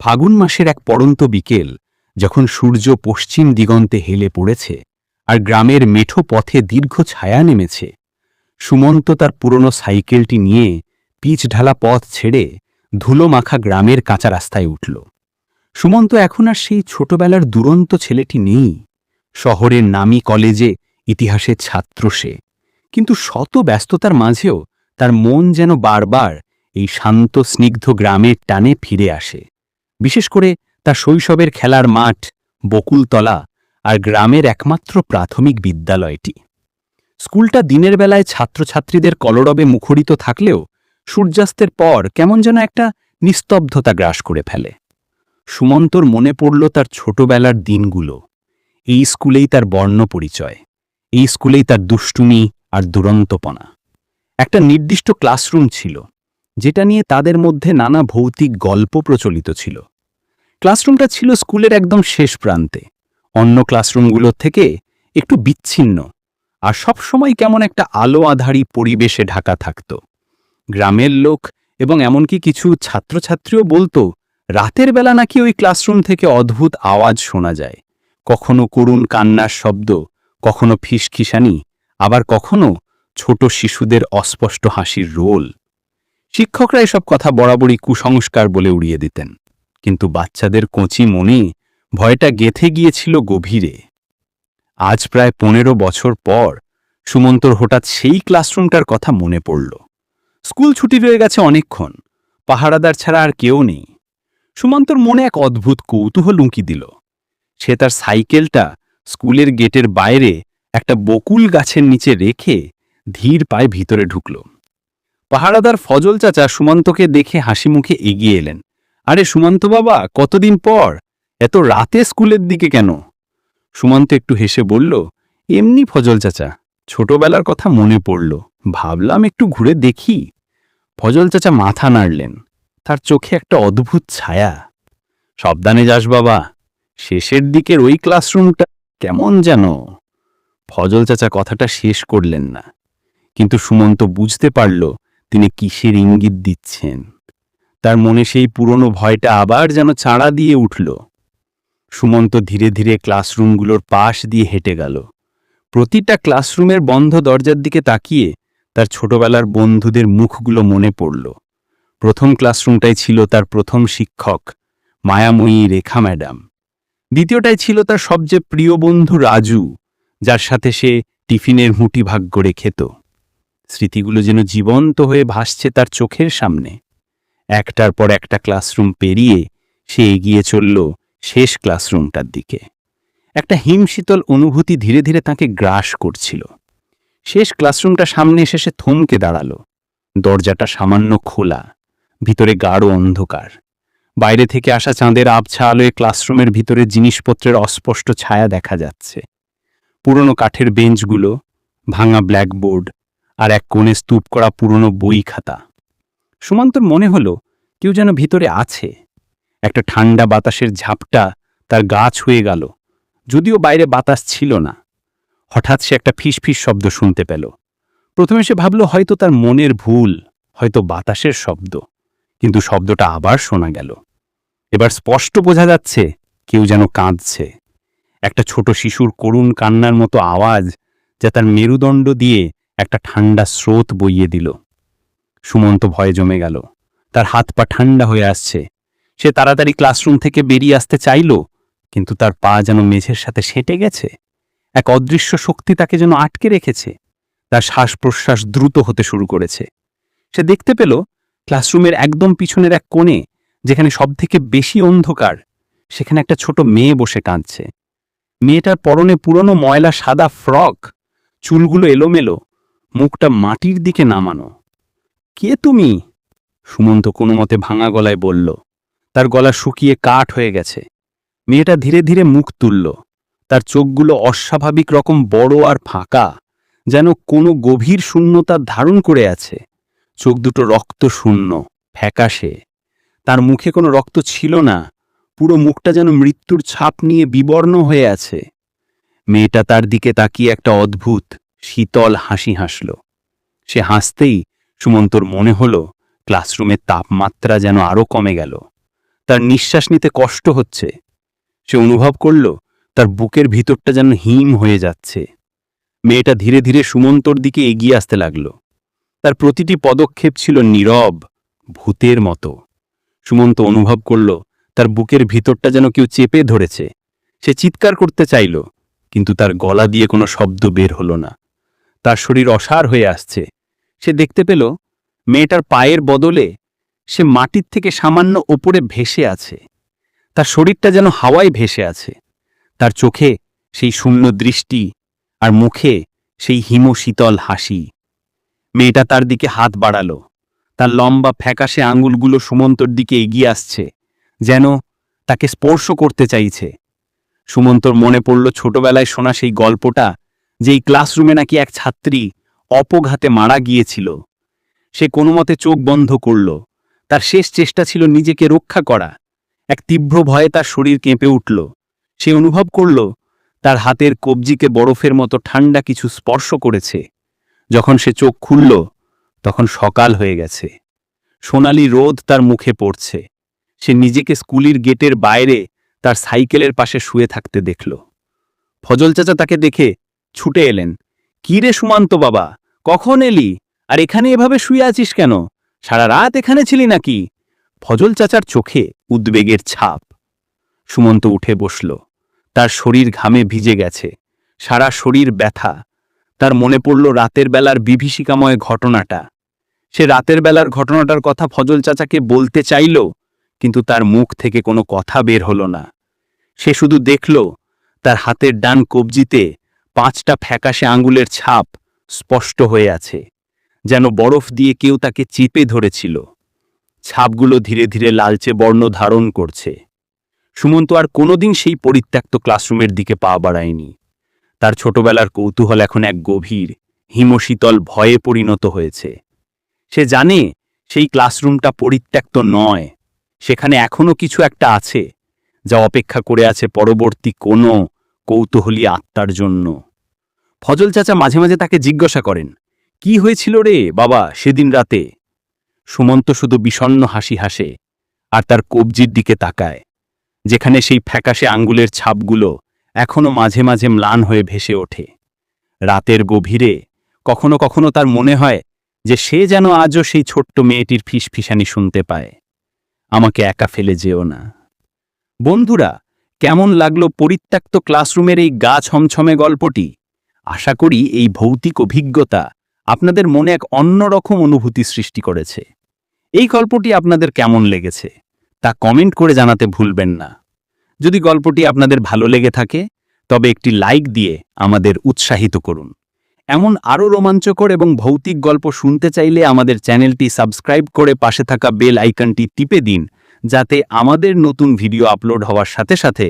ফাগুন মাসের এক পড়ন্ত বিকেল যখন সূর্য পশ্চিম দিগন্তে হেলে পড়েছে আর গ্রামের মেঠো পথে দীর্ঘ ছায়া নেমেছে, সুমন্ত তার পুরনো সাইকেলটি নিয়ে পিচ ঢালা পথ ছেড়ে ধুলো মাখা গ্রামের কাঁচা রাস্তায় উঠল। সুমন্ত এখন আর সেই ছোটবেলার দুরন্ত ছেলেটি নেই। শহরের নামি কলেজে ইতিহাসের ছাত্র সে। কিন্তু শত ব্যস্ততার মাঝেও তার মন যেন বারবার এই শান্ত স্নিগ্ধ গ্রামের টানে ফিরে আসে। বিশেষ করে তার শৈশবের খেলার মাঠ, বকুলতলা আর গ্রামের একমাত্র প্রাথমিক বিদ্যালয়টি। স্কুলটা দিনের বেলায় ছাত্রছাত্রীদের কলরবে মুখরিত থাকলেও সূর্যাস্তের পর কেমন যেন একটা নিস্তব্ধতা গ্রাস করে ফেলে। সুমন্তর মনে পড়ল তার ছোটবেলার দিনগুলো। এই স্কুলেই তার বর্ণ পরিচয়, এই স্কুলেই তার দুষ্টুমি আর দুরন্তপনা। একটা নির্দিষ্ট ক্লাসরুম ছিল, যেটা নিয়ে তাদের মধ্যে নানা ভৌতিক গল্প প্রচলিত ছিল। ক্লাসরুমটা ছিল স্কুলের একদম শেষ প্রান্তে। অন্য ক্লাসরুমগুলোর থেকে একটু বিচ্ছিন্ন, আর সবসময় কেমন একটা আলো আধারী পরিবেশে ঢাকা থাকত। গ্রামের লোক এবং এমনকি কিছু ছাত্রছাত্রীও বলতো, রাতের বেলা নাকি ওই ক্লাসরুম থেকে অদ্ভুত আওয়াজ শোনা যায়। কখনো করুণ কান্নার শব্দ, কখনো ফিসখিসানি আবার কখনো ছোট শিশুদের অস্পষ্ট হাসির রোল। শিক্ষকরা এসব কথা বরাবরই কুসংস্কার বলে উড়িয়ে দিতেন। কিন্তু বাচ্চাদের কচি মনে ভয়টা গেথে গিয়েছিল গভীরে। আজ প্রায় পনেরো বছর পর সুমন্তর হঠাৎ সেই ক্লাসরুমটার কথা মনে পড়ল। স্কুল ছুটি রয়ে গেছে অনেকক্ষণ, পাহারাদার ছাড়া আর কেউ নেই। সুমন্তর মনে এক অদ্ভুত কৌতূহল উঁকি দিল। সে তার সাইকেলটা স্কুলের গেটের বাইরে একটা বকুল গাছের নিচে রেখে ধীর পায়ে ভিতরে ঢুকল। পাহারাদার ফজল চাচা সুমন্তকে দেখে হাসি মুখে এগিয়ে এলেন। আরে সুমন্ত বাবা, কতদিন পর? এত রাতে স্কুলের দিকে কেন? সুমন্ত একটু হেসে বলল, এমনি ফজল চাচা, ছোটবেলার কথা মনে পড়ল। ভাবলাম একটু ঘুরে দেখি। ফজল চাচা মাথা নাড়লেন। তার চোখে একটা অদ্ভুত ছায়া। সাবধানে যাস বাবা, শেষের দিকের ওই ক্লাসরুমটা কেমন যেন? ফজল চাচা কথাটা শেষ করলেন না। কিন্তু সুমন্ত বুঝতে পারল তিনি কিসের ইঙ্গিত দিচ্ছেন। তার মনে সেই পুরনো ভয়টা আবার যেন চাড়া দিয়ে উঠল। সুমন্ত ধীরে ধীরে ক্লাসরুমগুলোর পাশ দিয়ে হেঁটে গেল। প্রতিটা ক্লাসরুমের বন্ধ দরজার দিকে তাকিয়ে তার ছোটবেলার বন্ধুদের মুখগুলো মনে পড়ল। প্রথম ক্লাসরুমটাই ছিল তার প্রথম শিক্ষক, মায়াময়ী রেখা ম্যাডাম। দ্বিতীয়টাই ছিল তার সবচেয়ে প্রিয় বন্ধু রাজু, যার সাথে সে টিফিনের মুটি ভাগ করে খেত স্মৃতিগুলো যেন জীবন্ত হয়ে ভাসছে তার চোখের সামনে। একটার পর একটা ক্লাসরুম পেরিয়ে সে এগিয়ে চলল শেষ ক্লাসরুমটার দিকে। একটা হিমশীতল অনুভূতি ধীরে ধীরে তাকে গ্রাস করছিল। শেষ ক্লাসরুমটা সামনে এসে সে থমকে দাঁড়াল। দরজাটা সামান্য খোলা, ভিতরে গাঢ় অন্ধকার। বাইরে থেকে আসা চাঁদের আবছা আলোয় ক্লাসরুমের ভিতরে জিনিসপত্রের অস্পষ্ট ছায়া দেখা যাচ্ছে। পুরনো কাঠের বেঞ্চগুলো, ভাঙা ব্ল্যাকবোর্ড আর এক কোণে স্তূপ করা পুরনো বই খাতা। সুমন্তর মনে হলো কেউ যেন ভিতরে আছে। একটা ঠান্ডা বাতাসের ঝাপটা তার গা ছুঁয়ে গেল, যদিও বাইরে বাতাস ছিল না। হঠাৎ সে একটা ফিসফিস শব্দ শুনতে পেল। প্রথমে সে ভাবল হয়তো তার মনের ভুল, হয়তো বাতাসের শব্দ, কিন্তু শব্দটা আবার শোনা গেল। এবার স্পষ্ট বোঝা যাচ্ছে কেউ যেন কাঁদছে। একটা ছোট শিশুর করুণ কান্নার মতো আওয়াজ যা তার মেরুদণ্ড দিয়ে একটা ঠান্ডা স্রোত বইয়ে দিল। সুমন্ত ভয়ে জমে গেল। তার হাত পা ঠান্ডা হয়ে আসছে। সে তাড়াতাড়ি ক্লাসরুম থেকে বেরিয়ে আসতে চাইল, কিন্তু তার পা যেন মেঝের সাথে সেঁটে গেছে। এক অদৃশ্য শক্তি তাকে যেন আটকে রেখেছে। তার শ্বাস প্রশ্বাস দ্রুত হতে শুরু করেছে। সে দেখতে পেল, ক্লাসরুমের একদম পিছনের এক কোণে, যেখানে সবথেকে বেশি অন্ধকার, সেখানে একটা ছোট মেয়ে বসে কাঁদছে। মেয়েটার পরনে পুরনো ময়লা সাদা ফ্রক, চুলগুলো এলোমেলো, মুখটা মাটির দিকে নামানো। কে তুমি? সুমন্ত কোনো মতে ভাঙা গলায় বলল, তার গলা শুকিয়ে কাঠ হয়ে গেছে। মেয়েটা ধীরে ধীরে মুখ তুলল। তার চোখগুলো অস্বাভাবিক রকম বড় আর ফাঁকা, যেন কোনো গভীর শূন্যতা ধারণ করে আছে। চোখ দুটো রক্ত শূন্য, ফ্যাকাশে। তার মুখে কোনো রক্ত ছিল না, পুরো মুখটা যেন মৃত্যুর ছাপ নিয়ে বিবর্ণ হয়ে আছে। মেয়েটা তার দিকে তাকিয়ে একটা অদ্ভুত, শীতল হাসি হাসল। সে হাসতেই সুমন্তর মনে হল, ক্লাসরুমের তাপমাত্রা যেন আরও কমে গেল। তার নিঃশ্বাস নিতে কষ্ট হচ্ছে। সে অনুভব করল, তার বুকের ভিতরটা যেন হিম হয়ে যাচ্ছে। মেয়েটা ধীরে ধীরে সুমন্তর দিকে এগিয়ে আসতে লাগল। তার প্রতিটি পদক্ষেপ ছিল নীরব, ভূতের মতো। সুমন্ত অনুভব করল, তার বুকের ভিতরটা যেন কেউ চেপে ধরেছে। সে চিৎকার করতে চাইল, কিন্তু তার গলা দিয়ে কোনো শব্দ বের হলো না। তার শরীর অসার হয়ে আসছে। সে দেখতে পেল মেয়েটার পায়ের বদলে সে মাটির থেকে সামান্য ওপরে ভেসে আছে। তার শরীরটা যেন হাওয়ায় ভেসে আছে। তার চোখে সেই শূন্য দৃষ্টি আর মুখে সেই হিমশীতল হাসি। মেয়েটা তার দিকে হাত বাড়ালো। তার লম্বা ফ্যাকাশে আঙুলগুলো সুমন্তর দিকে এগিয়ে আসছে, যেন তাকে স্পর্শ করতে চাইছে। সুমন্তর মনে পড়ল ছোটবেলায় শোনা সেই গল্পটা, যেই ক্লাসরুমে নাকি এক ছাত্রী অপঘাতে মারা গিয়েছিল। সে কোনো মতে চোখ বন্ধ করল। তার শেষ চেষ্টা ছিল নিজেকে রক্ষা করা। এক তীব্র ভয়ে তার শরীর কেঁপে উঠল। সে অনুভব করল, তার হাতের কবজিকে বরফের মতো ঠান্ডা কিছু স্পর্শ করেছে। যখন সে চোখ খুলল, তখন সকাল হয়ে গেছে। সোনালি রোদ তার মুখে পড়ছে। সে নিজেকে স্কুলের গেটের বাইরে তার সাইকেলের পাশে শুয়ে থাকতে দেখল। ফজল চাচা তাকে দেখে ছুটে এলেন। কি রে সুমান্ত বাবা? কখন এলি? আর এখানে এভাবে শুয়ে আছিস কেন? সারা রাত এখানে ছিলি নাকি? ফজল চাচার চোখে উদ্বেগের ছাপ। সুমন্ত উঠে বসল। তার শরীর ঘামে ভিজে গেছে। সারা শরীর ব্যথা। তার মনে পড়ল রাতের বেলার বিভীষিকাময় ঘটনাটা। সে রাতের বেলার ঘটনাটার কথা ফজল চাচাকে বলতে চাইল, কিন্তু তার মুখ থেকে কোনো কথা বের হলো না। সে শুধু দেখল, তার হাতের ডান কবজিতে পাঁচটা ফ্যাকাশে আঙ্গুলের ছাপ স্পষ্ট হয়ে আছে, যেন বরফ দিয়ে কেউ তাকে চেপে ধরেছিল। ছাপগুলো ধীরে ধীরে লালচে বর্ণ ধারণ করছে। সুমন্ত আর কোনোদিন সেই পরিত্যক্ত ক্লাসরুমের দিকে পা বাড়ায়নি। তার ছোটবেলার কৌতূহল এখন এক গভীর, হিমশীতল ভয়ে পরিণত হয়েছে। সে জানে সেই ক্লাসরুমটা পরিত্যক্ত নয়, সেখানে এখনও কিছু একটা আছে, যা অপেক্ষা করে আছে পরবর্তী কোনো কৌতূহলী আত্মার জন্য। ফজল চাচা মাঝে মাঝে তাকে জিজ্ঞাসা করেন, কি হয়েছিল রে বাবা সেদিন রাতে? সুমন্ত শুধু বিষণ্ণ হাসি হাসে আর তার কবজির দিকে তাকায়, যেখানে সেই ফ্যাকাশে আঙ্গুলের ছাপগুলো এখনও মাঝে মাঝে ম্লান হয়ে ভেসে ওঠে। রাতের গভীরে কখনো কখনো তার মনে হয় যে সে যেন আজও সেই ছোট্ট মেয়েটির ফিসফিসানি শুনতে পায়। আমাকে একা ফেলে যেও না। বন্ধুরা, কেমন লাগল পরিত্যক্ত ক্লাসরুমের এই গা ছমছমে গল্পটি? আশা করি এই ভৌতিক অভিজ্ঞতা আপনাদের মনে এক অন্যরকম অনুভূতি সৃষ্টি করেছে। এই গল্পটি আপনাদের কেমন লেগেছে তা কমেন্ট করে জানাতে ভুলবেন না। যদি গল্পটি আপনাদের ভালো লেগে থাকে, তবে একটি লাইক দিয়ে আমাদের উৎসাহিত করুন। এমন আরও রোমাঞ্চকর এবং ভৌতিক গল্প শুনতে চাইলে আমাদের চ্যানেলটি সাবস্ক্রাইব করে পাশে থাকা বেল আইকনটি টিপে দিন, যাতে আমাদের নতুন ভিডিও আপলোড হওয়ার সাথে সাথে